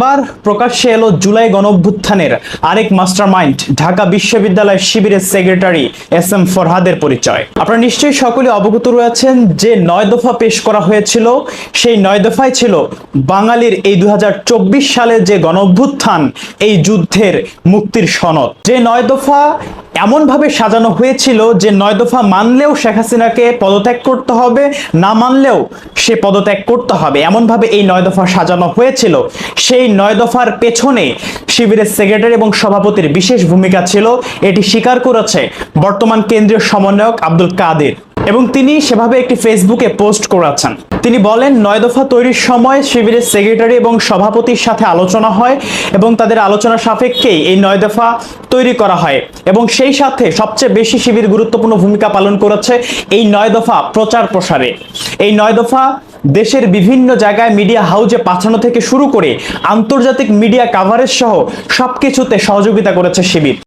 এবার প্রকাশ্যে এলো জুলাই গণঅভ্যুত্থানের আরেক মাস্টারমাইন্ড, ঢাকা বিশ্ববিদ্যালয় শিবিরের সেক্রেটারি এস এম ফরহাদের পরিচয়। আপনারা নিশ্চয়ই সকলে অবগত রয়েছেন যে নয় দফা পেশ করা হয়েছিল। সেই নয় দফায় ছিল বাঙালির এই দু সালে যে গণঅভ্যুত্থান, এই যুদ্ধের মুক্তির সনদ। যে নয় দফা এমনভাবে সাজানো হয়েছিল যে নয় দফা মানলেও শেখ হাসিনাকে পদত্যাগ করতে হবে, না মানলেও সে পদত্যাগ করতে হবে। এমনভাবে এই নয় দফা সাজানো হয়েছিল। সেই নয় দফার পেছনে শিবিরের সেক্রেটারি এবং সভাপতির বিশেষ ভূমিকা ছিল, এটি স্বীকার করেছে বর্তমান কেন্দ্রীয় সমন্বয়ক আব্দুল কাদের। এবং তিনি সেভাবে একটি ফেসবুকে পোস্ট করেছেন। তিনি বলেন, নয় দফা তৈরির সময় শিবিরের সেক্রেটারি এবং সভাপতির সাথে আলোচনা হয় এবং তাদের আলোচনা সাপেক্ষেই এই নয় দফা তৈরি করা হয় এবং সেই সাথে সবচেয়ে বেশি শিবির গুরুত্বপূর্ণ ভূমিকা পালন করেছে এই নয় দফা প্রচার প্রসারে। এই নয় দফা দেশের বিভিন্ন জায়গায় মিডিয়া হাউজে পাঠানো থেকে শুরু করে আন্তর্জাতিক মিডিয়া কাভারেজ সহ সবকিছুতে সহযোগিতা করেছে শিবির।